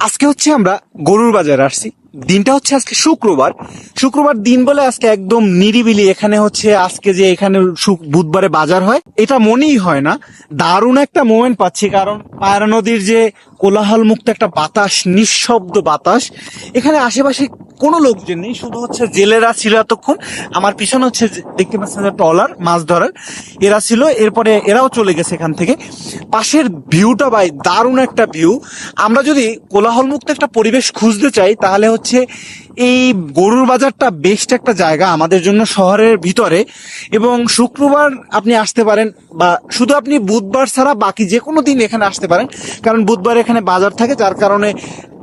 আজকে হচ্ছে আমরা গরুর বাজার আসছি। দিনটা হচ্ছে আজকে শুক্রবার। শুক্রবার দিন বলে আজকে একদম নিরিবিলি। এখানে হচ্ছে আজকে যে এখানে বুধবারে বাজার হয়, এটা মনেই হয় না। দারুণ একটা মোমেন্ট পাচ্ছি, কারণ পায়রা নদীর যে কোলাহল মুক্ত একটা বাতাস, নিঃশব্দ বাতাস। এখানে আশেপাশে কোনো লোকজন নেই, শুধু হচ্ছে জেলেরা ছিল এতক্ষণ। আমার পিছনে হচ্ছে দেখতে পাচ্ছেন যে ট্রলার, মাছ ধরার। এরা ছিল, এরপরে এরাও চলে গেছে এখান থেকে। পাশের ভিউটা ভাই, দারুণ একটা ভিউ। আমরা যদি কোলাহল মুক্ত একটা পরিবেশ খুঁজতে চাই, তাহলে হচ্ছে এই গরুর বাজারটা বেস্ট একটা জায়গা আমাদের জন্য শহরের ভিতরে এবং শুক্রবার আপনি আসতে পারেন বা শুধু আপনি বুধবার ছাড়া বাকি যে কোনো দিন এখানে আসতে পারেন। কারণ বুধবার এখানে বাজার থাকে, যার কারণে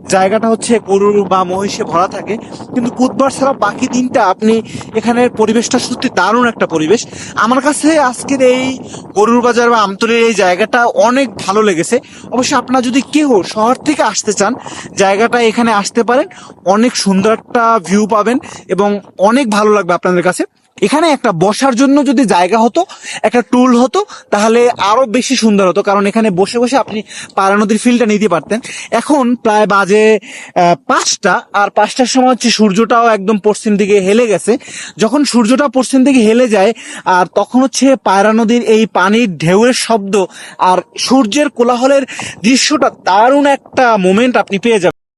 জায়গাটা হচ্ছে গরুর বা মহিষে ভরা থাকে। কিন্তু বুধবার ছাড়া বাকি দিনটা আপনি এখানের পরিবেশটা সত্যি দারুণ একটা পরিবেশ। আমার কাছে আজকের এই গরুর বাজার বা আমতলির এই জায়গাটা অনেক ভালো লেগেছে। অবশ্যই আপনারা যদি কেউ শহর থেকে আসতে চান, জায়গাটা এখানে আসতে পারেন। অনেক সুন্দর একটা ভিউ পাবেন এবং অনেক ভালো লাগবে আপনাদের কাছে। এখানে একটা বসার জন্য যদি জায়গা হতো, একটা টুল হতো, তাহলে আরও বেশি সুন্দর হতো, কারণ এখানে বসে বসে আপনি পারা নদীর ফিলটা নিতে পারতেন। এখন প্রায় বাজে পাঁচটা, আর পাঁচটার সময় হচ্ছে সূর্যটাও একদম পশ্চিম দিকে হেলে গেছে। যখন সূর্যটা পশ্চিম দিকে হেলে যায়, আর তখন হচ্ছে পায়রা নদীর এই পানির ঢেউয়ের শব্দ আর সূর্যের কোলাহলের দৃশ্যটা দারুণ একটা মোমেন্ট আপনি পেয়ে যাবেন।